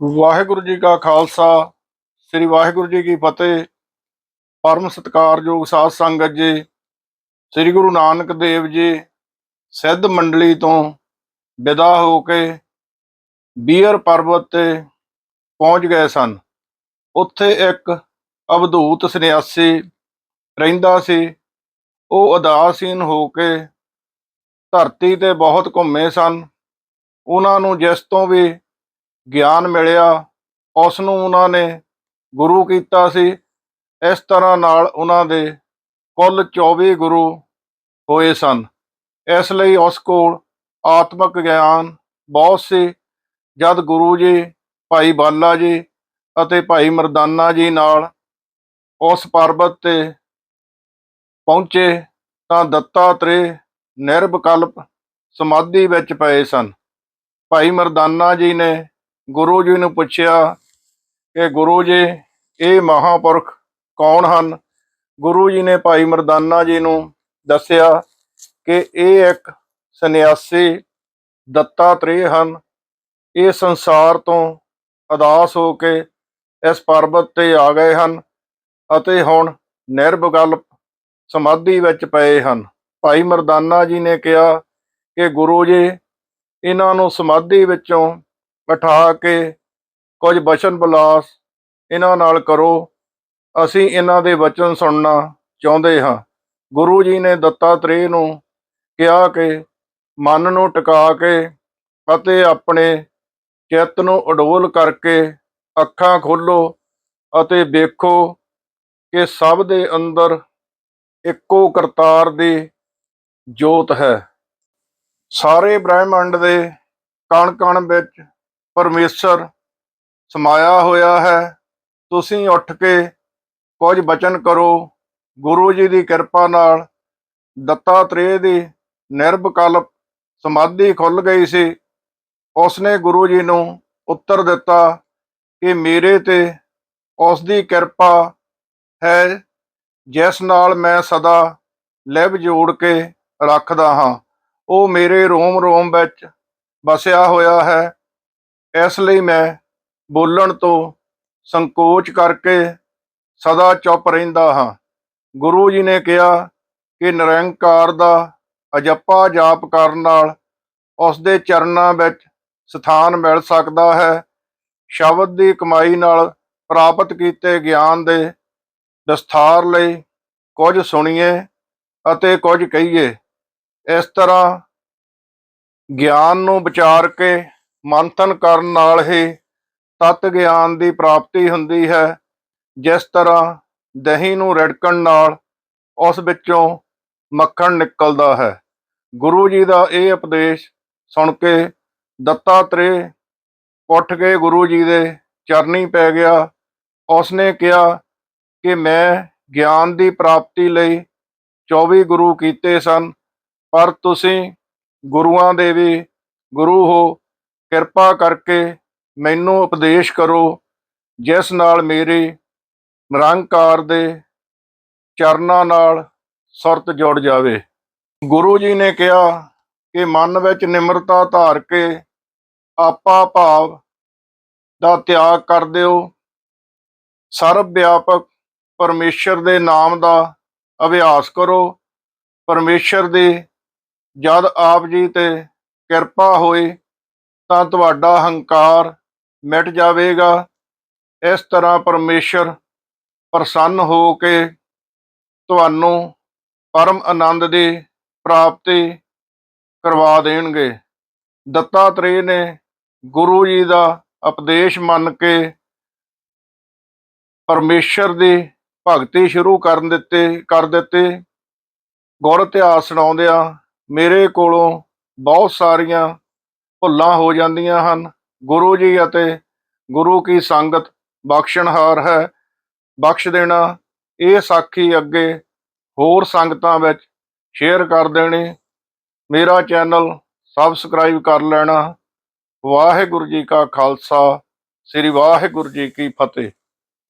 ਵਾਹਿਗੁਰੂ ਜੀ ਕਾ ਖਾਲਸਾ, ਸ੍ਰੀ ਵਾਹਿਗੁਰੂ ਜੀ ਕੀ ਫਤਿਹ। ਪਰਮ ਸਤਿਕਾਰਯੋਗ ਸਾਧ ਸੰਗਤ ਜੀ, ਸ੍ਰੀ ਗੁਰੂ ਨਾਨਕ ਦੇਵ ਜੀ, ਸਿੱਧ ਮੰਡਲੀ ਤੋਂ ਵਿਦਾ ਹੋ ਕੇ ਬੀਅਰ ਪਰਬਤ ਤੇ ਪਹੁੰਚ ਗਏ ਸਨ। ਉੱਥੇ ਇੱਕ ਅਵਧੂਤ ਸੰਨਿਆਸੀ ਰਹਿੰਦਾ ਸੀ। ਉਹ ਉਦਾਸੀਨ ਹੋ ਕੇ ਧਰਤੀ ਤੇ ਬਹੁਤ ਘੁੰਮੇ ਸਨ। ਉਹਨਾਂ ਨੂੰ ਜਿਸ ਤੋਂ ਵੀ ਗਿਆਨ ਮਿਲਿਆ ਉਸ ਨੂੰ ਉਹਨਾਂ ਨੇ ਗੁਰੂ ਕੀਤਾ ਸੀ। ਇਸ ਤਰ੍ਹਾਂ ਨਾਲ ਉਹਨਾਂ ਦੇ ਕੁੱਲ 24 ਗੁਰੂ ਹੋਏ ਸਨ। ਇਸ ਲਈ ਉਸ ਕੋਲ ਆਤਮਿਕ ਗਿਆਨ ਬਹੁਤ ਸੀ। ਜਦ ਗੁਰੂ ਜੀ, ਭਾਈ ਬਾਲਾ ਜੀ ਅਤੇ ਭਾਈ ਮਰਦਾਨਾ ਜੀ ਨਾਲ ਉਸ ਪਰਬਤ ਤੇ ਪਹੁੰਚੇ ਤਾਂ ਦੱਤਾਤਰੇ ਨਿਰਵਿਕਲਪ ਸਮਾਧੀ ਵਿੱਚ ਪਏ ਸਨ। ਭਾਈ ਮਰਦਾਨਾ ਜੀ ਨੇ ਗੁਰੂ ਜੀ ਨੂੰ ਪੁੱਛਿਆ ਕਿ ਗੁਰੂ ਜੀ, ਇਹ ਮਹਾਪੁਰਖ ਕੌਣ ਹਨ? ਗੁਰੂ ਜੀ ਨੇ ਭਾਈ ਮਰਦਾਨਾ ਜੀ ਨੂੰ ਦੱਸਿਆ ਕਿ ਇਹ ਇੱਕ ਸੰਨਿਆਸੀ ਦੱਤਾਤਰੇय ਹਨ। ਇਹ ਸੰਸਾਰ ਤੋਂ ਅਦਾਸ ਹੋ ਕੇ ਇਸ ਪਰਬਤ ਤੇ ਆ ਗਏ ਹਨ ਅਤੇ ਹੁਣ ਨਿਰਵਿਕਲਪ ਸਮਾਧੀ ਵਿੱਚ ਪਏ ਹਨ। ਭਾਈ ਮਰਦਾਨਾ ਜੀ ਨੇ ਕਿਹਾ ਕਿ ਗੁਰੂ ਜੀ, ਇਹਨਾਂ ਨੂੰ ਸਮਾਧੀ ਵਿੱਚੋਂ ਉਠਾ ਕੇ ਕੁਝ ਬਚਨ ਬਲਾਸ ਇਹਨਾਂ ਨਾਲ ਕਰੋ। ਅਸੀਂ ਇਹਨਾਂ ਦੇ ਵਚਨ ਸੁਣਨਾ ਚਾਹੁੰਦੇ ਹਾਂ। ਗੁਰੂ ਜੀ ਨੇ ਦੱਤਾਤਰੇय ਨੂੰ ਕਿਹਾ ਕਿ ਮਨ ਨੂੰ ਟਿਕਾ ਕੇ ਅਤੇ ਆਪਣੇ ਚਿੱਤ ਨੂੰ ਅਡੋਲ ਕਰਕੇ ਅੱਖਾਂ ਖੋਲੋ ਅਤੇ ਵੇਖੋ ਕਿ ਸਭ ਦੇ ਅੰਦਰ ਇੱਕੋ ਕਰਤਾਰ ਦੀ ਜੋਤ ਹੈ। ਸਾਰੇ ਬ੍ਰਹਿਮੰਡ ਦੇ ਕਣ ਕਣ ਵਿੱਚ ਪਰਮੇਸ਼ਰ ਸਮਾਇਆ ਹੋਇਆ ਹੈ। ਤੁਸੀਂ ਉੱਠ ਕੇ ਕੁਝ ਬਚਨ ਕਰੋ। ਗੁਰੂ ਜੀ ਦੀ ਕਿਰਪਾ ਨਾਲ ਦੱਤਾਤਰੇय ਦੀ ਨਿਰਵਿਕਲਪ ਸਮਾਧੀ ਖੁੱਲ ਗਈ ਸੀ। ਉਸਨੇ ਗੁਰੂ ਜੀ ਨੂੰ ਉੱਤਰ ਦਿੱਤਾ ਕਿ ਮੇਰੇ ਤੇ ਉਸ ਦੀ ਕਿਰਪਾ ਹੈ, ਜਿਸ ਨਾਲ ਮੈਂ ਸਦਾ ਲਿਵ ਜੋੜ ਕੇ ਰੱਖਦਾ ਹਾਂ। ਉਹ ਮੇਰੇ ਰੋਮ ਰੋਮ ਵਿੱਚ ਵਸਿਆ ਹੋਇਆ ਹੈ। ਇਸ ਲਈ ਮੈਂ ਬੋਲਣ ਤੋਂ ਸੰਕੋਚ ਕਰਕੇ ਸਦਾ ਚੁੱਪ ਰਹਿੰਦਾ ਹਾਂ। ਗੁਰੂ ਜੀ ਨੇ ਕਿਹਾ ਕਿ ਨਿਰੰਕਾਰ ਦਾ ਅਜੱਪਾ ਜਾਪ ਕਰਨ ਨਾਲ ਉਸ ਦੇ ਚਰਨਾਂ ਵਿੱਚ ਸਥਾਨ ਮਿਲ ਸਕਦਾ ਹੈ। ਸ਼ਬਦ ਦੀ ਕਮਾਈ ਨਾਲ ਪ੍ਰਾਪਤ ਕੀਤੇ ਗਿਆਨ ਦੇ ਵਿਸਥਾਰ ਲਈ ਕੁਝ ਸੁਣੀਏ ਅਤੇ ਕੁਝ ਕਹੀਏ। ਇਸ ਤਰ੍ਹਾਂ ਗਿਆਨ ਨੂੰ ਵਿਚਾਰ ਕੇ ਮੰਥਨ ਕਰਨ ਨਾਲ ਹੀ ਤਤ ਗਿਆਨ ਦੀ ਪ੍ਰਾਪਤੀ ਹੁੰਦੀ ਹੈ। ਜਿਸ ਤਰ੍ਹਾਂ ਦਹੀਂ ਨੂੰ ਰੜਕਣ ਨਾਲ ਉਸ ਵਿੱਚੋਂ ਮੱਖਣ ਨਿਕਲਦਾ ਹੈ। ਗੁਰੂ ਜੀ ਦਾ ਇਹ ਉਪਦੇਸ਼ ਸੁਣ ਕੇ ਦੱਤਾਤਰੇय ਉੱਠ ਕੇ ਗੁਰੂ ਜੀ ਦੇ ਚਰਨੀ ਪੈ ਗਿਆ। ਉਸਨੇ ਕਿਹਾ ਕਿ ਮੈਂ ਗਿਆਨ ਦੀ ਪ੍ਰਾਪਤੀ ਲਈ 24 ਗੁਰੂ ਕੀਤੇ ਸਨ, ਪਰ ਤੁਸੀਂ ਗੁਰੂਆਂ ਦੇ ਵੀ ਗੁਰੂ ਹੋ। ਕਿਰਪਾ ਕਰਕੇ ਮੈਨੂੰ ਉਪਦੇਸ਼ ਕਰੋ, ਜਿਸ ਨਾਲ ਮੇਰੇ ਨਿਰੰਕਾਰ ਦੇ ਚਰਨਾਂ ਨਾਲ ਸੁਰਤ ਜੁੜ ਜਾਵੇ। ਗੁਰੂ ਜੀ ਨੇ ਕਿਹਾ ਕਿ ਮਨ ਵਿੱਚ ਨਿਮਰਤਾ ਧਾਰ ਕੇ ਆਪਾ ਭਾਵ ਦਾ ਤਿਆਗ ਕਰ ਦਿਓ। ਸਰਬ ਵਿਆਪਕ ਪਰਮੇਸ਼ਰ ਦੇ ਨਾਮ ਦਾ ਅਭਿਆਸ ਕਰੋ। ਪਰਮੇਸ਼ਰ ਦੀ ਜਦ ਆਪ ਜੀ ਤੇ ਕਿਰਪਾ ਹੋਏ ਤਾਂ ਤੁਹਾਡਾ ਹੰਕਾਰ ਮਿਟ ਜਾਵੇਗਾ। ਇਸ ਤਰ੍ਹਾਂ ਪਰਮੇਸ਼ਰ ਪ੍ਰਸੰਨ ਹੋ ਕੇ ਤੁਹਾਨੂੰ ਪਰਮ ਆਨੰਦ ਦੀ ਪ੍ਰਾਪਤੀ ਕਰਵਾ ਦੇਣਗੇ। ਦੱਤਾਤਰੇय ਨੇ ਗੁਰੂ ਜੀ ਦਾ ਉਪਦੇਸ਼ ਮੰਨ ਕੇ ਪਰਮੇਸ਼ਰ ਦੀ ਭਗਤੀ ਸ਼ੁਰੂ ਕਰਨ ਦਿੱਤੇ, ਕਰ ਦਿੱਤੇ। ਗੁਰ ਇਤਿਹਾਸ ਸੁਣਾਉਂਦਿਆਂ ਮੇਰੇ ਕੋਲੋਂ ਬਹੁਤ ਸਾਰੀਆਂ ਭੁੱਲਾਂ ਹੋ ਜਾਂਦੀਆਂ ਹਨ। ਗੁਰੂ ਜੀ ਅਤੇ ਗੁਰੂ ਕੀ ਸੰਗਤ ਬਖਸ਼ਣਹਾਰ ਹੈ। ਬਖਸ਼ ਦੇਣਾ ਇਹ ਸਾਖੀ ਅੱਗੇ ਹੋਰ ਸੰਗਤਾਂ ਵਿੱਚ ਸ਼ੇਅਰ ਕਰ ਦੇਣੀ। ਮੇਰਾ ਚੈਨਲ ਸਬਸਕ੍ਰਾਈਬ ਕਰ ਲੈਣਾ। ਵਾਹਿਗੁਰੂ ਜੀ ਕਾ ਖਾਲਸਾ। ਸ੍ਰੀ ਵਾਹਿਗੁਰੂ ਜੀ ਕੀ ਫਤਿਹ।